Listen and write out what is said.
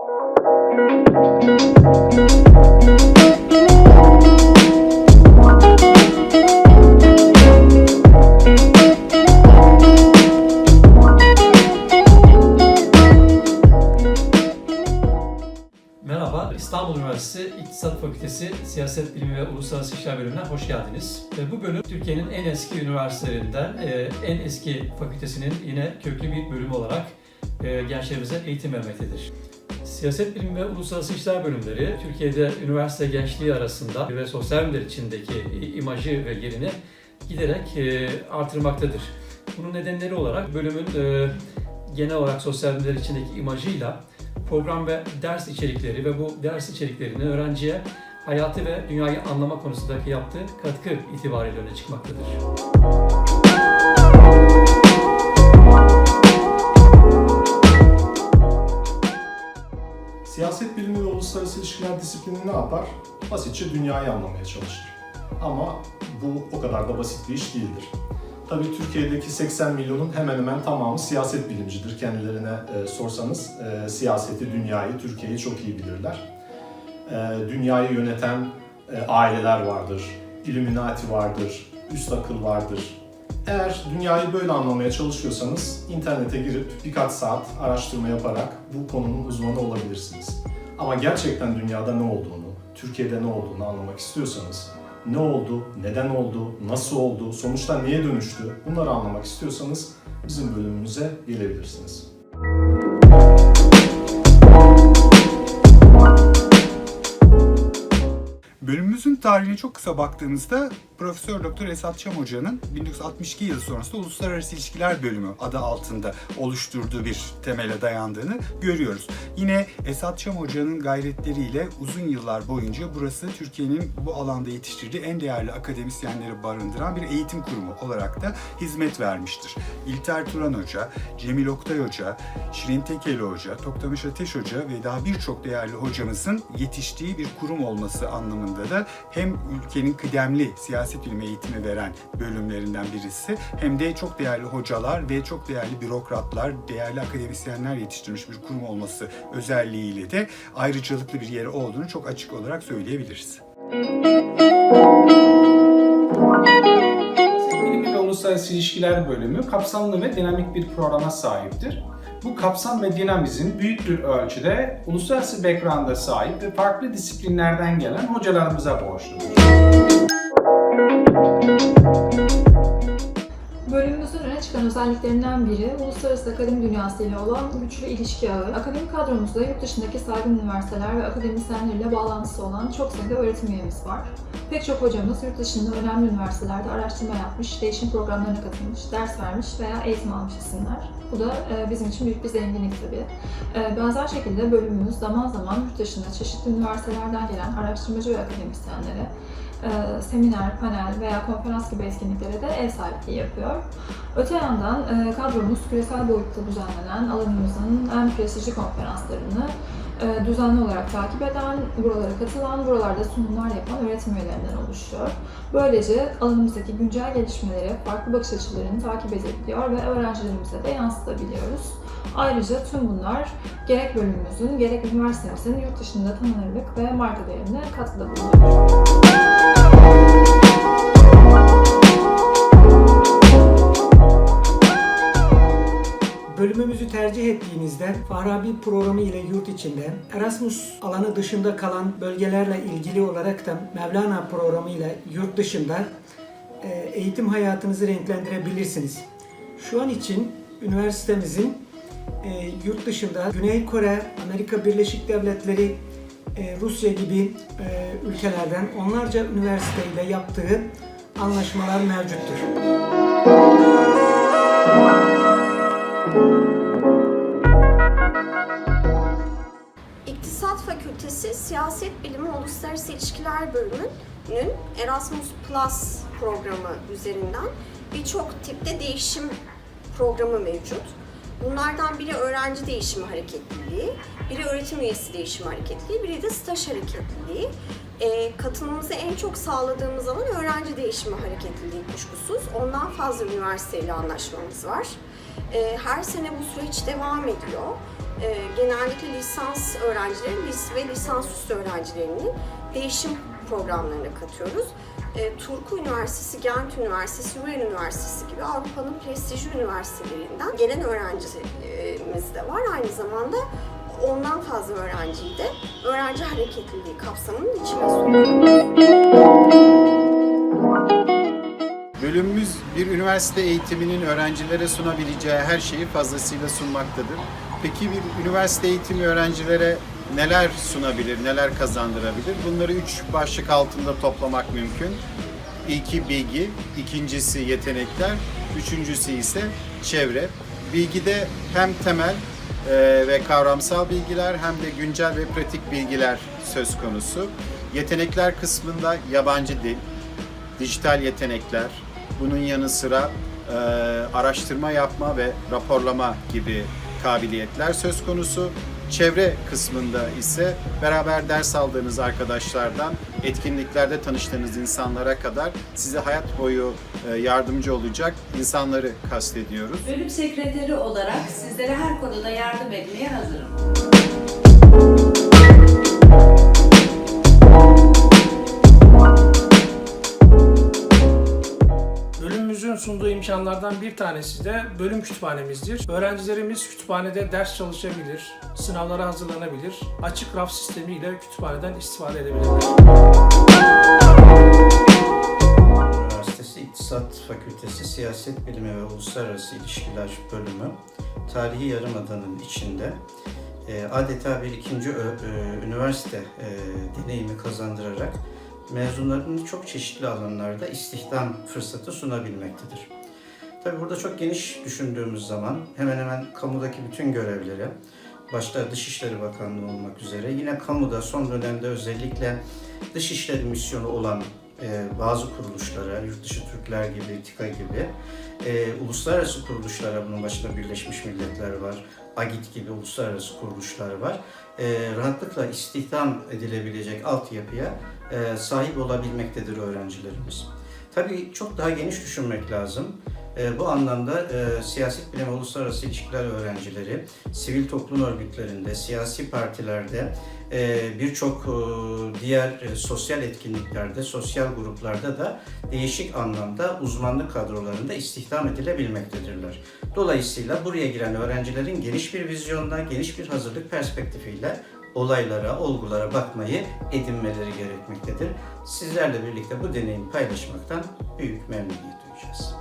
Merhaba, İstanbul Üniversitesi İktisat Fakültesi Siyaset Bilimi ve Uluslararası İlişkiler Bölümüne hoş geldiniz. Bu bölüm Türkiye'nin en eski üniversitelerinden, e, en eski fakültesinin yine köklü bir bölümü olarak e, gençlerimize eğitim vermektedir. Siyaset Bilimi ve Uluslararası İlişkiler Bölümleri, Türkiye'de üniversite gençliği arasında ve sosyal bilimler içindeki imajı ve yerini giderek e, artırmaktadır. Bunun nedenleri olarak bölümün e, genel olarak sosyal bilimler içindeki imajıyla program ve ders içerikleri ve bu ders içeriklerinin öğrenciye hayatı ve dünyayı anlama konusundaki yaptığı katkı itibariyle öne çıkmaktadır. Siyaset bilimi ve uluslararası ilişkiler disiplini ne yapar? Basitçe dünyayı anlamaya çalışır. Ama bu o kadar da basit bir iş değildir. Tabii Türkiye'deki 80 milyonun hemen hemen tamamı siyaset bilimcidir. Kendilerine e, sorsanız e, siyaseti, dünyayı, Türkiye'yi çok iyi bilirler. E, dünyayı yöneten e, aileler vardır, Illuminati vardır, üst akıl vardır. Eğer dünyayı böyle anlamaya çalışıyorsanız internete girip birkaç saat araştırma yaparak bu konunun uzmanı olabilirsiniz. Ama gerçekten dünyada ne olduğunu, Türkiye'de ne olduğunu anlamak istiyorsanız, ne oldu, neden oldu, nasıl oldu, sonuçta niye dönüştü bunları anlamak istiyorsanız bizim bölümümüze gelebilirsiniz. Tarihine çok kısa baktığımızda Profesör Doktor Esat Çam Hoca'nın 1962 yılı sonrasında Uluslararası İlişkiler Bölümü adı altında oluşturduğu bir temele dayandığını görüyoruz. Yine Esat Çam Hoca'nın gayretleriyle uzun yıllar boyunca burası Türkiye'nin bu alanda yetiştirdiği en değerli akademisyenleri barındıran bir eğitim kurumu olarak da hizmet vermiştir. İlter Turan Hoca, Cemil Oktay Hoca, Şirin Tekeli Hoca, Toktamış Ateş Hoca ve daha birçok değerli hocamızın yetiştiği bir kurum olması anlamında da hem ülkenin kıdemli siyaset bilimi eğitimi veren bölümlerinden birisi hem de çok değerli hocalar ve çok değerli bürokratlar, değerli akademisyenler yetiştirmiş bir kurum olması özelliğiyle de ayrıcalıklı bir yeri olduğunu çok açık olarak söyleyebiliriz. Bilimi ve Uluslararası İlişkiler bölümü kapsamlı ve dinamik bir programa sahiptir. Bu kapsam ve dinamizm büyük bir ölçüde uluslararası background'a sahip ve farklı disiplinlerden gelen hocalarımıza borçludur. Bölümümüzün öne çıkan özelliklerinden biri uluslararası akademi dünyasıyla olan güçlü ilişki ağı. Akademik kadromuzda yurt dışındaki saygın üniversiteler ve akademisyenlerle bağlantısı olan çok sayıda öğretim üyemiz var. Pek çok hocamız yurt dışında önemli üniversitelerde araştırma yapmış, değişim programlarına katılmış, ders vermiş veya eğitim almış isimler. Bu da e, bizim için büyük bir zenginlik tabii. E, Benzer şekilde bölümümüz zaman zaman yurt dışında çeşitli üniversitelerden gelen araştırmacı ve akademisyenlere e, seminer, panel veya konferans gibi etkinliklere de ev sahipliği yapıyor. Öte yandan kadromuz küresel boyutta düzenlenen alanımızın en prestijli konferanslarını düzenli olarak takip eden, buralara katılan, buralarda sunumlar yapan öğretim üyelerinden oluşuyor. Böylece alanımızdaki güncel gelişmeleri, farklı bakış açılarını takip edebiliyor ve öğrencilerimize de yansıtabiliyoruz. Ayrıca tüm bunlar gerek bölümümüzün gerek üniversitemizin yurt dışında tanınırlık ve marka değerine katkıda bulunuyor. Bölümümüzü tercih ettiğinizde Farabi programı ile yurt içinde, Erasmus alanı dışında kalan bölgelerle ilgili olarak da Mevlana programı ile yurt dışında e, eğitim hayatınızı renklendirebilirsiniz. Şu an için üniversitemizin e, yurt dışında Güney Kore, Amerika Birleşik Devletleri, e, Rusya gibi ülkelerden onlarca üniversiteyle yaptığı anlaşmalar mevcuttur. İktisat Fakültesi Siyaset Bilimi Uluslararası İlişkiler Bölümünün Erasmus Plus programı üzerinden birçok tipte değişim programı mevcut. Bunlardan biri öğrenci değişimi hareketliliği, biri öğretim üyesi değişimi hareketliliği, biri de staj hareketliliği. Ee, katılımımızı en çok sağladığımız alan öğrenci değişimi hareketliliği kuşkusuz. Ondan fazla üniversiteyle anlaşmamız var. Ee, her sene bu süreç devam ediyor. e, genellikle lisans öğrencileri lis ve lisansüstü öğrencilerini değişim programlarına katıyoruz. E, Turku Üniversitesi, Gent Üniversitesi, Ruhr Üniversitesi gibi Avrupa'nın prestijli üniversitelerinden gelen öğrencimiz de var. Aynı zamanda ondan fazla öğrenciyi de öğrenci hareketliliği kapsamının içine sokuyoruz. Bölümümüz bir üniversite eğitiminin öğrencilere sunabileceği her şeyi fazlasıyla sunmaktadır. Peki bir üniversite eğitimi öğrencilere neler sunabilir, neler kazandırabilir? Bunları üç başlık altında toplamak mümkün. İlki bilgi, ikincisi yetenekler, üçüncüsü ise çevre. Bilgide hem temel e, ve kavramsal bilgiler hem de güncel ve pratik bilgiler söz konusu. Yetenekler kısmında yabancı dil, dijital yetenekler, bunun yanı sıra e, araştırma yapma ve raporlama gibi kabiliyetler söz konusu. Çevre kısmında ise beraber ders aldığınız arkadaşlardan etkinliklerde tanıştığınız insanlara kadar size hayat boyu e, yardımcı olacak insanları kastediyoruz. Bölüm sekreteri olarak sizlere her konuda yardım etmeye hazırım. İmkanlardan bir tanesi de bölüm kütüphanemizdir. Öğrencilerimiz kütüphanede ders çalışabilir, sınavlara hazırlanabilir, açık raf sistemiyle kütüphaneden istifade edebilirler. Üniversitesi İktisat Fakültesi Siyaset Bilimi ve Uluslararası İlişkiler Bölümü Tarihi Yarımada'nın içinde e, adeta bir ikinci ö- üniversite e, deneyimi kazandırarak mezunlarının çok çeşitli alanlarda istihdam fırsatı sunabilmektedir. Tabi burada çok geniş düşündüğümüz zaman hemen hemen kamudaki bütün görevlere, başta Dışişleri Bakanlığı olmak üzere yine kamuda son dönemde özellikle Dışişleri misyonu olan e, bazı kuruluşlara, Yurtdışı Türkler gibi, TİKA gibi, e, uluslararası kuruluşlara, bunun başında Birleşmiş Milletler var, AGİT gibi uluslararası kuruluşlar var. E, rahatlıkla istihdam edilebilecek altyapıya e, sahip olabilmektedir öğrencilerimiz. Tabii çok daha geniş düşünmek lazım. E, bu anlamda e, siyaset bilimi uluslararası ilişkiler öğrencileri, sivil toplum örgütlerinde, siyasi partilerde, e, birçok e, diğer e, sosyal etkinliklerde, sosyal gruplarda da değişik anlamda uzmanlık kadrolarında istihdam edilebilmektedirler. Dolayısıyla buraya giren öğrencilerin geniş bir vizyonla, geniş bir hazırlık perspektifiyle olaylara, olgulara bakmayı edinmeleri gerekmektedir. Sizlerle birlikte bu deneyimi paylaşmaktan büyük memnuniyet duyacağız.